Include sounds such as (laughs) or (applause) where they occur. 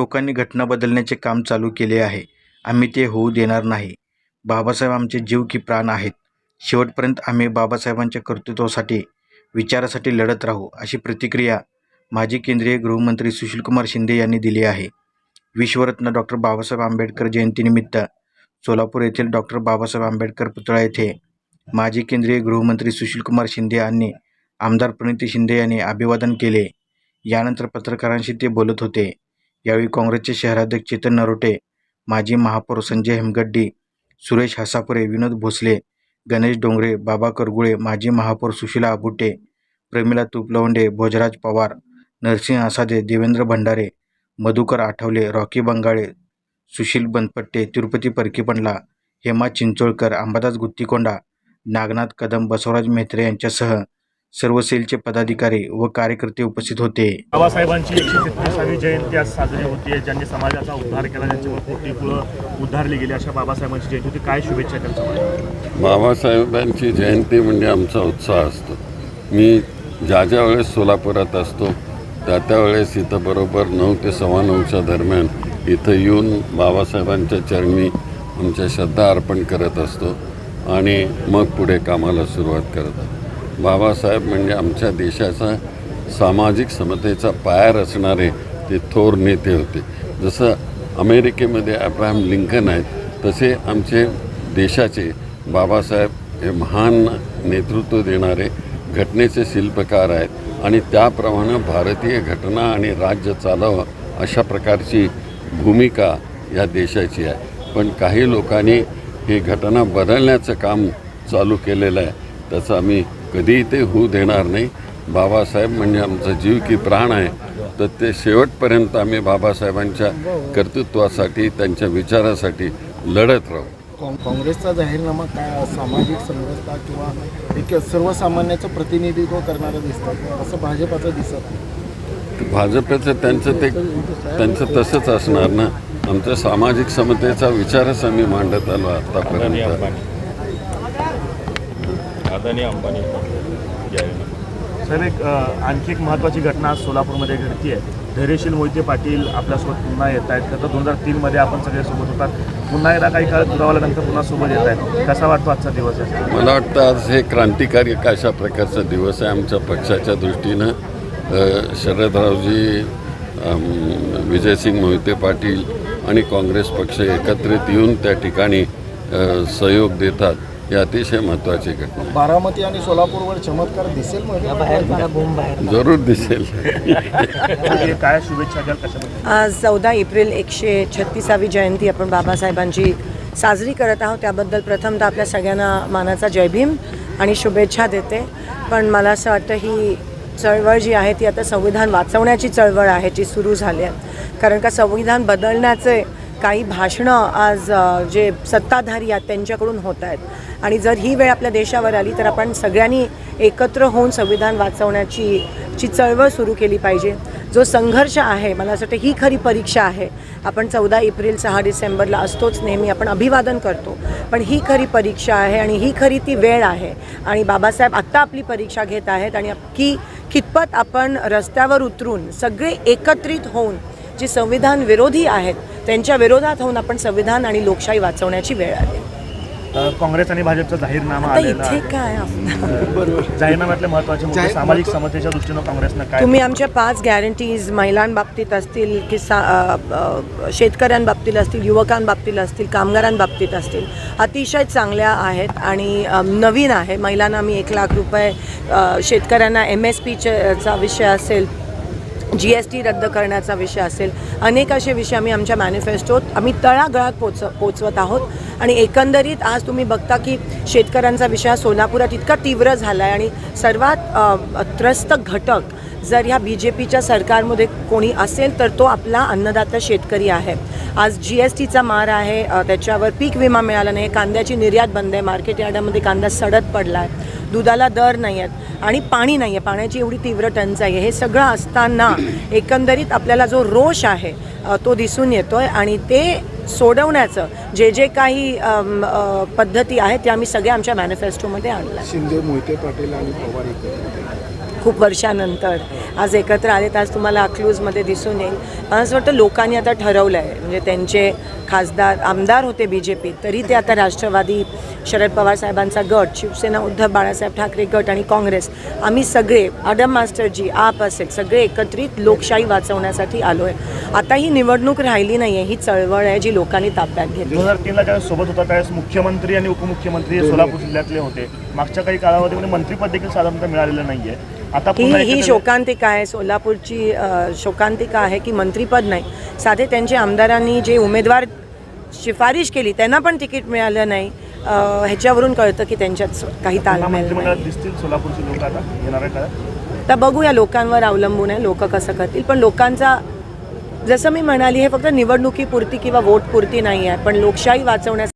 लोकांनी घटना बदलण्याचे काम चालू केले आहे. आम्ही ते होऊ देणार नाही. बाबासाहेब आमचे जीव की प्राण आहेत. शेवटपर्यंत आम्ही बाबासाहेबांच्या कर्तृत्वासाठी विचारासाठी लढत राहू अशी प्रतिक्रिया माजी केंद्रीय गृहमंत्री सुशीलकुमार शिंदे यांनी दिली आहे. विश्वरत्न डॉक्टर बाबासाहेब आंबेडकर जयंतीनिमित्त सोलापूर येथील डॉक्टर बाबासाहेब आंबेडकर पुतळा येथे माजी केंद्रीय गृहमंत्री सुशीलकुमार शिंदे यांनी आमदार प्रणिती शिंदे यांनी अभिवादन केले. यानंतर पत्रकारांशी ते बोलत होते. यावेळी काँग्रेसचे शहराध्यक्ष चेतन नरोटे माजी महापौर संजय हेमगड्डी सुरेश हसापुरे विनोद भोसले गणेश डोंगरे बाबा करगुळे माजी महापौर सुशीला आबुटे प्रमिला तुपलवंडे भोजराज पवार नरसिंह आसादे देवेंद्र भंडारे मधुकर आठवले रॉकी बंगाळे सुशील बनपट्टे तिरुपती परकीपंडला हेमा चिंचोळकर अंबादास गुत्तीकोंडा नागनाथ कदम बसवराज मेहत्रे यांच्यासह सर्व सेलचे पदाधिकारी व कार्यकर्ते उपस्थित होते. बाबासाहेबांची एकशे तेहतीसावी जयंती आज साजरी होती आहे ज्यांनी समाजाचा उद्धार केला ज्यांच्यावर पोटी पुळं उद्धारली गेली अशा बाबासाहेबांची जयंती होती. काय शुभेच्छा समाजाला बाबासाहेबांची जयंती म्हणजे आमचा उत्साह असतो. मी ज्या ज्या वेळेस सोलापुरात असतो त्या त्यावेळेस इथं बरोबर नऊ ते सव्वा नऊच्या दरम्यान इथं येऊन बाबासाहेबांच्या चरणी आमच्या श्रद्धा अर्पण करत असतो आणि मग पुढे कामाला सुरुवात करत असतो. बाबासाहेब म्हणजे आमच्या देशाचा सामाजिक समतेचा पाया रचणारे ते थोर नेते होते. जसं अमेरिकेमध्ये अब्राहम लिंकन आहेत तसे आमचे देशाचे बाबासाहेब हे महान नेतृत्व देणारे घटनेचे शिल्पकार आहेत आणि त्याप्रमाणे भारतीय घटना आणि राज्य चालावं अशा प्रकारची भूमिका या देशाची आहे. पण काही लोकांनी ही घटना बदलण्याचं काम चालू केलेलं आहे. त्याचं आम्ही कधीही ते होऊ देणार नाही. बाबासाहेब म्हणजे आमचा जीव की प्राण आहे. तर ते शेवटपर्यंत आम्ही बाबासाहेबांच्या कर्तृत्वासाठी त्यांच्या विचारासाठी लढत राहू. काँग्रेसचा जाहीरनामा काय सामाजिक समरसता किंवा एक सर्वसामान्याचं प्रतिनिधित्व करणारं दिसतं? असं भाजपाचं दिसत भाजपचं त्यांचं ते त्यांचं तसंच असणार ना. आमच्या सामाजिक समतेचा विचारच आम्ही मांडत आलो आतापर्यंत. अदानी अंबानी साहेब एक आणखी एक महत्त्वाची घटना आज सोलापूरमध्ये घडती आहे धैर्यशील मोहिते पाटील आपल्यासोबत पुन्हा येत आहेत. तर दोन हजार तीनमध्ये आपण सगळे सोबत होतात. पुन्हा एकदा काही काळ दुरावल्यानंतर पुन्हा सोबत येत आहेत. कसा वाटतो आजचा दिवस आहे? मला वाटतं आज हे क्रांतिकारी अशा प्रकारचा दिवस आहे आमच्या पक्षाच्या दृष्टीनं. शरदरावजी विजयसिंग मोहिते पाटील आणि काँग्रेस पक्ष एकत्रित येऊन त्या ठिकाणी सहयोग देतात. ही अतिशय महत्त्वाची घटना आहे. बारामती आणि सोलापूरवर चमत्कार दिसेल म्हणजे जरूर दिसेल. हे काय शुभेच्छा द्याल कशाबद्दल? आज चौदा एप्रिल एकशे छत्तीसावी जयंती आपण बाबासाहेबांची साजरी करत आहोत. त्याबद्दल प्रथमतः आपल्या सगळ्यांना मानाचा जय भीम आणि शुभेच्छा देते. पण मला असं वाटतं ही चळवळ जी आहे ती आता संविधान वाचवण्याची चळवळ आहे जी सुरू झाली आहे. कारण का संविधान बदलण्याचे काही भाषणं आज जे सत्ताधारी आहेत त्यांच्याकडून होत आहेत. आणि जर ही वेळ आपल्या देशावर आली तर आपण सगळ्यांनी एकत्र होऊन संविधान वाचवण्याची ची चळवळ सुरू केली पाहिजे. जो संघर्ष आहे मला असं वाटतं ही खरी परीक्षा आहे. आपण चौदा एप्रिल सहा डिसेंबरला असतोच नेहमी आपण अभिवादन करतो. पण ही खरी परीक्षा आहे आणि ही खरी ती वेळ आहे. आणि बाबासाहेब आत्ता आपली परीक्षा घेत आहेत आणि की कितपत आपण रस्त्यावर उतरून सगळे एकत्रित होऊन जे संविधान विरोधी आहेत त्यांच्या विरोधात होऊन आपण संविधान आणि लोकशाही वाचवण्याची वेळ आली. काँग्रेस आणि भाजपचा जाहीरनामा आता इथे काय (laughs) जाहीरनाम्यातले मुद्दे जाहीर- सामाजिक समतेच्या दृष्टीनं काँग्रेसनं काय तुम्ही आमच्या पाच गॅरंटीज महिलांबाबतीत असतील की सा अ, अ, शेतकऱ्यांबाबतीत असतील युवकांबाबतीत असतील कामगारांबाबतीत असतील अतिशय चांगल्या आहेत आणि अ, नवीन आहे. महिलांना आम्ही एक लाख रुपये अ, शेतकऱ्यांना एम एस पीचा विषय असेल जी एस टी रद्द करण्याचा विषय असेल अनेक असे विषय आम्ही आमच्या मॅनिफेस्टोत आम्ही तळागळात पोच पोचवत आहोत. आणि एकंदरीत आज तुम्ही बघता की शेतकऱ्यांचा विषय सोलापुरात इतका तीव्र झाला आहे आणि सर्वात त्रस्त घटक जर ह्या बी जे पीच्या सरकारमध्ये कोणी असेल तर तो आपला अन्नदाता शेतकरी आहे. आज जी एस टीचा मार आहे त्याच्यावर पीक विमा मिळाला नाही कांद्याची निर्यात बंद आहे मार्केट यार्डामध्ये कांदा सडत पडला आहे दुधाला दर नाही आहेत आणि पाणी नाही आहे पाण्याची एवढी तीव्र टंचाई आहे. हे सगळं असताना एकंदरीत आपल्याला जो रोष आहे तो दिसून येतो आहे आणि ते सोडवण्याचं जे जे काही पद्धती आहेत त्या आम्ही सगळ्या आमच्या मॅनिफेस्टोमध्ये आणल्या. शिंदे मोहिते पाटील आणि पवार खूप वर्षानंतर आज एकत्र आलेत आज तुम्हाला अकलूजमध्ये दिसून येईल. मला असं वाटतं लोकांनी आता ठरवलं आहे म्हणजे त्यांचे खासदार आमदार होते बी जे पी तरी ते आता राष्ट्रवादी शरद पवार साहेबांचा गट शिवसेना उद्धव बाळासाहेब ठाकरे गट आणि काँग्रेस आम्ही सगळे अडम मास्टरजी आप असेल सगळे एकत्रित लोकशाही वाचवण्यासाठी आलो आहे आता ही निवडणूक राहिली नाही आहे ही चळवळ आहे जी लोकांनी ताब्यात घेतली. दोन हजार तीनला ज्यावेळेस सोबत होता त्यावेळेस मुख्यमंत्री आणि उपमुख्यमंत्री हे सोलापूर जिल्ह्यातले होते. मागच्या काही कालावधीमध्ये मंत्रीपद देखील साधारणतः मिळालेलं नाहीये. आता ही ही शोकांतिका आहे सोलापूरची शोकांतिका आहे की मंत्रीपद नाही. साधे त्यांचे आमदारांनी जे उमेदवार शिफारिश केली त्यांना पण तिकीट मिळालं नाही. ह्याच्यावरून कळतं की त्यांच्यात काही दिसतील सोलापूरची लोक आता येणाऱ्या काळात? तर बघूया लोकांवर अवलंबून आहे लोक कसं करतील. पण लोकांचा जसं मी म्हणाली हे फक्त निवडणुकीपुरती किंवा वोटपुरती नाही आहे पण लोकशाही वाचवण्यासाठी